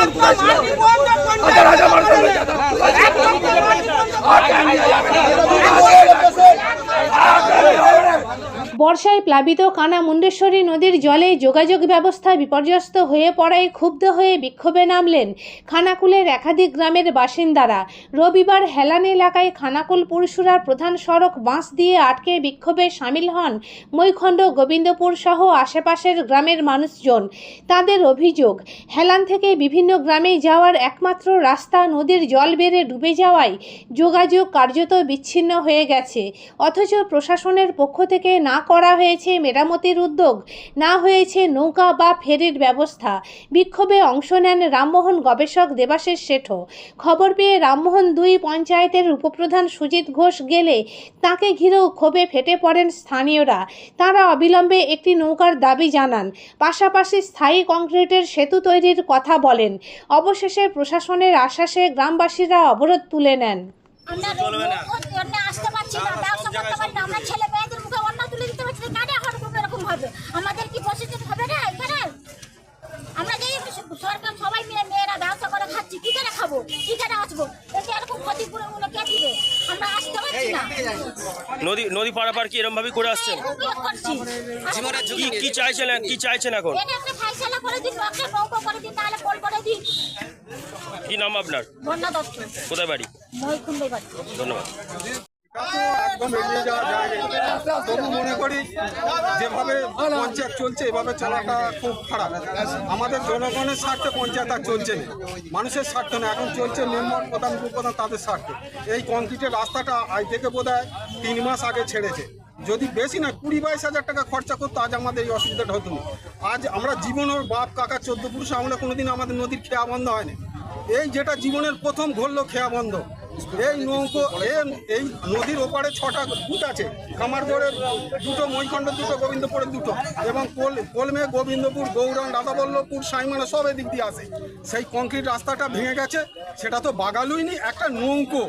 তখন কোথায় ছিল হাজার হাজার মানুষের আর কেন যাবে না? বর্ষায় প্লাবিত কানা মুন্ডেশ্বরী নদীর জলে যোগাযোগ ব্যবস্থা বিপর্যস্ত হয়ে পড়ায় ক্ষুব্ধ হয়ে বিক্ষোভে নামলেন খানাকুলের একাধিক গ্রামের বাসিন্দারা। রবিবার হেলান এলাকায় খানাকুল পুরসুরার প্রধান সড়ক বাঁশ দিয়ে আটকে বিক্ষোভে সামিল হন মৈখণ্ড গোবিন্দপুর সহ আশেপাশের গ্রামের মানুষজন। তাদের অভিযোগ, হেলান থেকে বিভিন্ন গ্রামে যাওয়ার একমাত্র রাস্তা নদীর জল বেড়ে ডুবে যাওয়ায় যোগাযোগ কার্যত বিচ্ছিন্ন হয়ে গেছে। অথচ প্রশাসনের পক্ষ থেকে না করা হয়েছে মেরামতির উদ্যোগ না হয়েছে নৌকা বা ফেরির ব্যবস্থা। বিক্ষোভে অংশ নেন রামমোহন গবেষক দেবাশিস শেঠো। খবর পেয়ে রামমোহন দুই পঞ্চায়েতের উপপ্রধান সুজিত ঘোষ গেলে তাকে ঘিরেও ক্ষোভে ফেটে পড়েন স্থানীয়রা। তারা অবিলম্বে একটি নৌকার দাবি জানান। পাশাপাশি স্থায়ী কংক্রিটের সেতু তৈরির কথা বলেন। অবশেষে প্রশাসনের আশ্বাসে গ্রামবাসীরা অবরোধ তুলে নেন। আমরা আসতে পারছি না। ব্যবসা করতে পারি না। আমরা ছেলে মেয়েদের মুখে অন্য তুলে দিতে পারছি না কেন এখন এরকম হবে। আমাদের কি বসে যেতে হবে না এখানে? আমরা যে সরকার সবাই মিলে মেয়েরা ব্যবসা করে খাচ্ছি কি করে খাব? কি করে আসব? এরকম ক্ষতিপূরণগুলো কে দিবে? আমরা আসতে পারছি না। নদী নদী পারাপার কি এরম ভাবে করে আসছেন? কি কি কি চাইছেন কি চাইছেন এখন? একটা ফাইসলা করে দিন একটা নৌকো করে দিন তাহলে কল করে দিন। কি নাম আপনার? বন্যা দত্ত। কোথায় বাড়ি। ধন্যবাদ। তবু মনে করি যেভাবে পঞ্চায়েত চলছে এভাবে চলাটা খুব খারাপ আমাদের জনগণের পঞ্চায়েত আর চলছে না মানুষের স্বার্থ না এখন চলছে মেম্বার তাদের এই কংক্রিটের রাস্তাটা আজ থেকে তিন মাস আগে ছেড়েছে যদি বেশি না কুড়ি বাইশ হাজার টাকা খরচা করতো আজ আমাদের এই অসুবিধাটা হতো না আজ আমরা জীবনের বাপ কাকা চোদ্দ পুরুষ আমরা কোনোদিন আমাদের নদীর খেয়া বন্ধ হয়নি এই যেটা জীবনের প্রথম ঘটলো খেয়া বন্ধ। এই নৌকো, এই নদীর ওপারে ছটা গুট আছে। কামারগড়ের দুটো, মৈখণ্ড দুটো গোবিন্দপুরের দুটো এবং কোল, কোলমে গোবিন্দপুর, গৌরাং, রাধাবল্লভপুর সাইমানা সব এদিক দিয়ে আসে। সেই কংক্রিট রাস্তাটা ভেঙে গেছে, সেটা তো বাগালুই নি একটা নৌকো।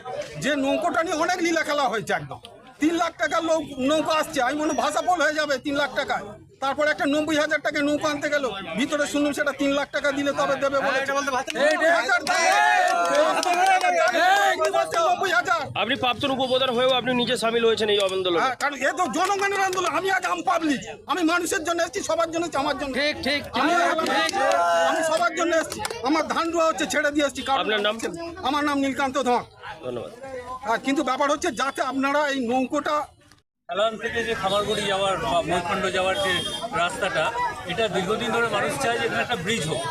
যে নৌকোটা নিয়ে অনেক লীলা খেলা হয়েছে একদম। তিন লাখ টাকার নৌকা আসছে, আমি মনে ভাষা পোল হয়ে যাবে তিন লাখ টাকায়। তারপর একটা নব্বই হাজার টাকা নৌকা আনতে গেল। ভিতরে শুনুন সেটা তিন লাখ টাকা দিলে তবে দেবে আপনি প্রাপ্তন উপপ্রধান হয়েও আপনি নিজে সামিল হয়েছেন এই আন্দোলনে। হ্যাঁ, কারণ এ তো জনগণের আন্দোলন। আমি আজ আম পাবলিক আমি মানুষের জন্য এসেছি সবার জন্য আমার জন্য। ঠিক ঠিক আমি আমি সবার জন্য এসেছি। আমার ধান রোয়া হচ্ছে ছেড়ে দিয়ে এসেছি। আপনার নাম? আমার নাম নীলকান্ত ধর ধন্যবাদ। হ্যাঁ কিন্তু ব্যাপার হচ্ছে যাতে আপনারা এই নৌকোটা হেলান থেকে যে খামারগুড়ি যাওয়ার বা মৈখণ্ড যাওয়ার যে রাস্তাটা এটা দীর্ঘদিন ধরে মানুষ চায় যে এখানে একটা ব্রিজ হোক।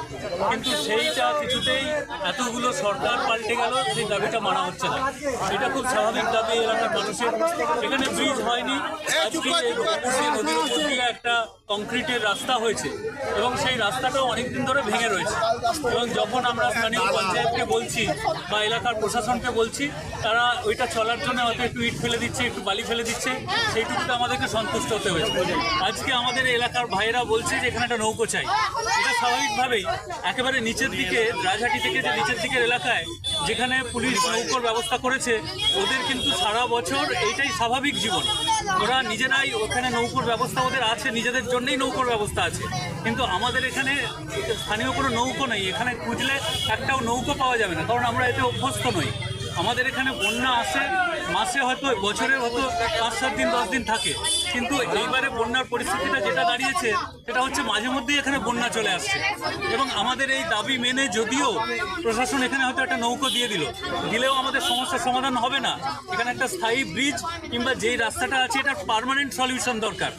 কিন্তু সেইটা কিছুতেই এতগুলো সরকার পাল্টে গেল, সেই দাবিটা মানা হচ্ছে না। এটা খুব স্বাভাবিক দাবি এলাকার মানুষের। এখানে ব্রিজ হয়নি। আজকে নদীর উপর একটা কংক্রিটের রাস্তা হয়েছে এবং সেই রাস্তাটাও অনেকদিন ধরে ভেঙে রয়েছে। এবং যখন আমরা স্থানীয় পঞ্চায়েতকে বলছি বা এলাকার প্রশাসনকে বলছি, তারা ওইটা চলার জন্য হয়তো একটু ইট ফেলে দিচ্ছে, একটু বালি ফেলে দিচ্ছে। সেইটুকুতে আমাদেরকে সন্তুষ্ট হতে হয়েছে। আজকে আমাদের এলাকার ভাইয়েরা বলছে যে এখানে একটা নৌকো চাই। এটা স্বাভাবিকভাবেই একেবারে নিচের দিকে, রাজহাটি থেকে যে নিচের দিকের এলাকায় যেখানে পুলিশ নৌকোর ব্যবস্থা করেছে, ওদের কিন্তু সারা বছর এইটাই স্বাভাবিক জীবন। ওরা নিজেরাই ওখানে নৌকোর ব্যবস্থা ওদের আছে, নিজেদের জন্যই নৌকোর ব্যবস্থা আছে। কিন্তু আমাদের এখানে স্থানীয় কোনো নৌকো নেই। এখানে খুঁজলে একটাও নৌকো পাওয়া যাবে না, কারণ আমরা এতে অভ্যস্ত নই। আমাদের এখানে বন্যা আসে, মাসে হয়তো, বছরে হয়তো পাঁচ, সাত দিন, দশ দিন থাকে। কিন্তু এইবারে বন্যার পরিস্থিতিটা যেটা দাঁড়িয়েছে, সেটা হচ্ছে মাঝে মধ্যেই এখানে বন্যা চলে আসছে। এবং আমাদের এই দাবি মেনে যদিও প্রশাসন এখানে হয়তো একটা নৌকো দিয়ে দিল, দিলেও আমাদের সমস্যার সমাধান হবে না। এখানে একটা স্থায়ী ব্রিজ কিংবা যেই রাস্তাটা আছে, এটার পারমানেন্ট সলিউশন দরকার।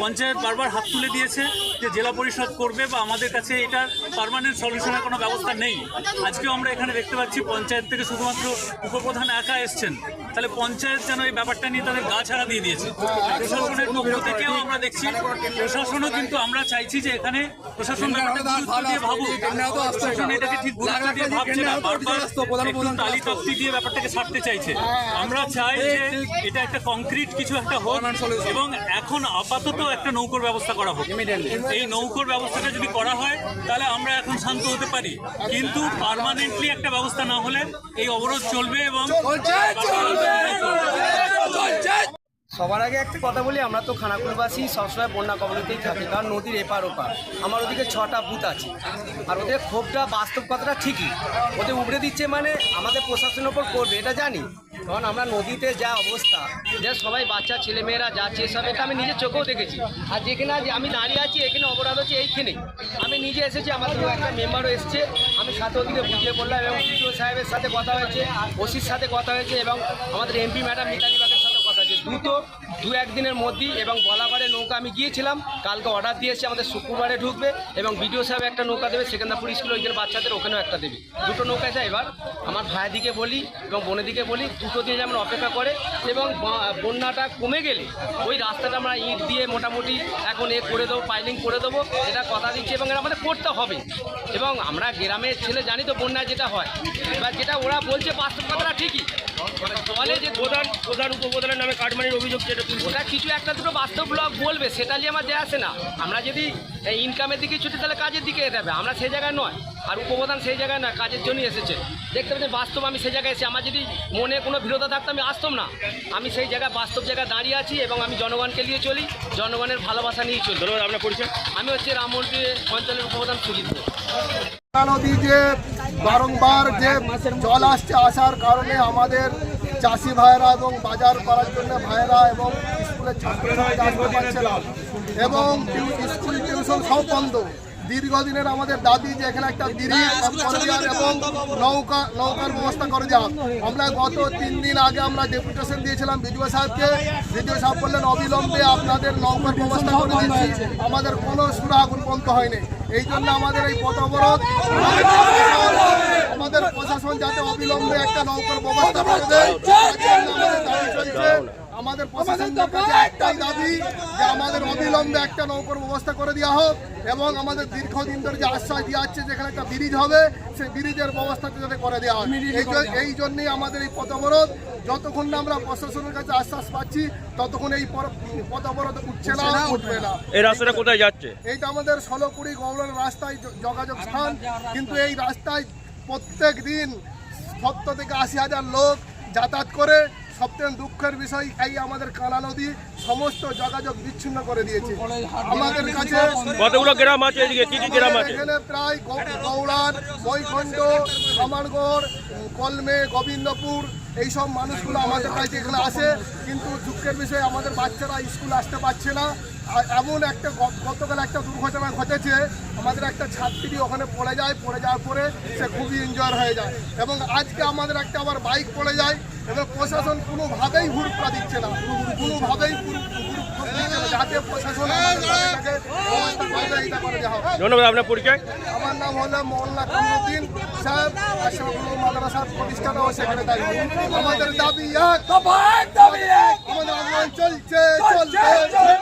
পঞ্চায়েত বারবার হাত তুলে দিয়েছে যে জেলা পরিষদ করবে বা আমাদের কাছে এটার পার্মানেন্ট সলিউশনের কোনো ব্যবস্থা নেই। আজকেও আমরা এখানে দেখতে পাচ্ছি পঞ্চায়েত থেকে শুধুমাত্র উপপ্রধান একা এসছেন। তাহলে পঞ্চায়েত যেন এই ব্যাপারটা নিয়ে তাদের গা ছাড়া দিয়ে দিয়েছে। প্রশাসনের পক্ষ থেকেও আমরা দেখছি, প্রশাসনও কিন্তু আমরা চাইছি যে এখানে প্রশাসন দিয়ে ভাবুক। প্রশাসন এটাকে ঠিক গুরুত্ব দিয়ে ভাবছে তালি তক্তি দিয়ে ব্যাপারটাকে ছাড়তে চাইছে। আমরা চাই যে এটা একটা কংক্রিট কিছু একটা হোক এবং এখন আপাতত একটা নৌকোর ব্যবস্থা করা হোক। এই নৌকোর ব্যবস্থাটা যদি করা হয় তাহলে আমরা এখন শান্ত হতে পারি। কিন্তু পারমানেন্টলি একটা ব্যবস্থা না হলে এই অবরোধ চলবে এবং সবার আগে একটা কথা বলি, আমরা তো খানাকুলবাসী সবসময় বন্যা কবলিতেই থাকি, কারণ নদীর এপার ওপার। আমার ওদিকে ছটা বুথ আছে, আর ওদের ক্ষোভটা বাস্তব কথাটা ঠিকই। ওদের উবড়ে দিচ্ছে মানে আমাদের প্রশাসনের ওপর করবে, এটা জানি। কারণ আমরা নদীতে যা অবস্থা, যে সবাই বাচ্চা ছেলেমেয়েরা যাচ্ছে এসব এটা আমি নিজের চোখেও দেখেছি। আর যেখানে আজ আমি দাঁড়িয়ে আছি, এখানে অপরাধ হচ্ছে এইখানেই। আমি নিজে এসেছি, আমাদের একটা মেম্বারও এসছে, আমি সাথে ওদিকে বুঝিয়ে বললাম এবং সাহেবের সাথে কথা হয়েছে ওসির সাথে কথা হয়েছে এবং আমাদের এমপি ম্যাডাম মিতালি দ্রুত দু একদিনের মধ্যেই এবং গলাবাড়ে নৌকা আমি গিয়েছিলাম। কালকে অর্ডার দিয়েছি আমাদের শুক্রবারে ঢুকবে এবং বিডিও সাহেব একটা নৌকা দেবে, সেকেন্দাপুর স্কুল ওইখানে বাচ্চাদের ওখানেও একটা দেবে। দুটো নৌকা যায় এবার। আমার ভাইদিকে বলি এবং বোনেদিকে বলি, দুটো দিন যেমন অপেক্ষা করে এবং বন্যাটা কমে গেলে ওই রাস্তাটা আমরা ইট দিয়ে মোটামুটি এখন এ করে দেবো পাইলিং করে দেবো, এটা কথা দিচ্ছি এবং এটা আমাদের করতে হবে। এবং আমরা গ্রামের ছেলে জানি তো বন্যায় যেটা হয়। এবার যেটা ওরা বলছে বাস্তব কথাটা ঠিকই। জলে যে প্রধান প্রধান উপপ্রধানের নামে কাটমানির অভিযোগ যেটা তুলছে। ওটা কিছু একটা দুটো বাস্তব ব্লগ বলবে সেটা নিয়ে আমার দেয়া আসে না। আমরা যদি এই ইনকামের দিকে ছুটি তাহলে কাজের দিকে যেতে হবে। আমরা সেই জায়গায় নয়। আর উপপ্রধান সেই জায়গায় নয় কাজের জন্যই এসেছে। দেখতে পাচ্ছেন বাস্তব আমি সেই জায়গায় এসে আমার যদি মনে কোনো বিরোধা থাকতো আমি আসতাম না। আমি সেই জায়গায় বাস্তব জায়গায় দাঁড়িয়ে আছি এবং আমি জনগণকে নিয়ে চলি জনগণের ভালোবাসা নিয়েই চলি। ধন্যবাদ আপনার পরিচয়? আমি হচ্ছে রামমন্ত্রী অঞ্চলের উপপ্রধান সুজিত। নদী যে বারংবার যে জল আসছে আসার কারণে আমাদের চাষি ভাইয়েরা এবং বাজার করার জন্য ভাইয়েরা এবং স্কুলের ছাত্রছাত্রীরা আসতে পারছে না। এবং স্কুল টিউশন সব বন্ধ। দীর্ঘদিনের আমাদের দাবি যে এখানে একটা ব্রিজ এবং নৌকা নৌকার ব্যবস্থা করে দেওয়া। আমরা গত তিন দিন আগে আমরা ডেপুটেশন দিয়েছিলাম বিডিও সাহেবকে। বিডিও সাহেব বললেন অবিলম্বে আপনাদের নৌকার ব্যবস্থা করে দিচ্ছি। আমাদের কোনো সুরা আগুন পর্যন্ত হয়নি। এই জন্য আমাদের এই পথ অবরোধ। আমাদের প্রশাসন যাতে অবিলম্বে একটা নৌকার ব্যবস্থা করে দেয় আমাদের দাবি চলছে। আমাদের দাবি যে আমাদের অবিলম্বে একটা নৌকার ব্যবস্থা করে দেওয়া হোক এবং আমাদের দীর্ঘদিন ধরে যে আশ্বাস দেওয়া হচ্ছে যেখানে একটা ব্রিজ হবে সেই ব্রিজের ব্যবস্থাটা যাতে করে দেওয়া হয়। এই জন্যই আমাদের এই পথ অবরোধ যতক্ষণ না আমরা প্রশাসনের কাছে আশ্বাস পাচ্ছি ততক্ষণ এই পর- পথ উঠছে না উঠবে না। এই রাস্তাটা কোথায় যাচ্ছে? এইটা আমাদের ষোলোকুড়ি গৌড়ের রাস্তায় যোগাযোগ স্থান। কিন্তু এই রাস্তায় প্রত্যেক দিন সত্তর থেকে আশি হাজার লোক যাতায়াত করে সবচেয়ে দুঃখের বিষয় এই আমাদের কালা নদী সমস্ত যোগাযোগ বিচ্ছিন্ন করে দিয়েছে। আমাদের কাছে কতগুলো গ্রাম আছে এদিকে? কি কি গ্রাম আছে? এখানে প্রায় গৌ- গৌড়ান বৈখণ্ড কামারগড় কলমে গোবিন্দপুর এইসব মানুষগুলো আমাদের কাছে এখানে আসে। কিন্তু দুঃখের বিষয় আমাদের বাচ্চারা স্কুল আসতে পারছে না। আর এমন একটা গতকাল একটা দুর্ঘটনা ঘটেছে। আমাদের একটা ছাত্রী ওখানে পড়ে যায় পড়ে যাওয়ার পরে সে খুবই এনজয় হয়ে যায়। এবং আজকে আমাদের একটা আবার বাইক পড়ে যায়। এবং প্রশাসন কোনোভাবেই হুড়কা দিচ্ছে না। কোনোভাবেই দিচ্ছে না। যাতে প্রশাসন ধন্যবাদ আপনার পরিচয়। আমার নাম হলো মোহাম্মদ কামরুদ্দিন সাহেব আশরাফুল মাদ্রাসার প্রতিষ্ঠাতা ও সেক্রেটারি আমাদের দাবি এক। আমাদের আন্দোলন চলছে চলবে।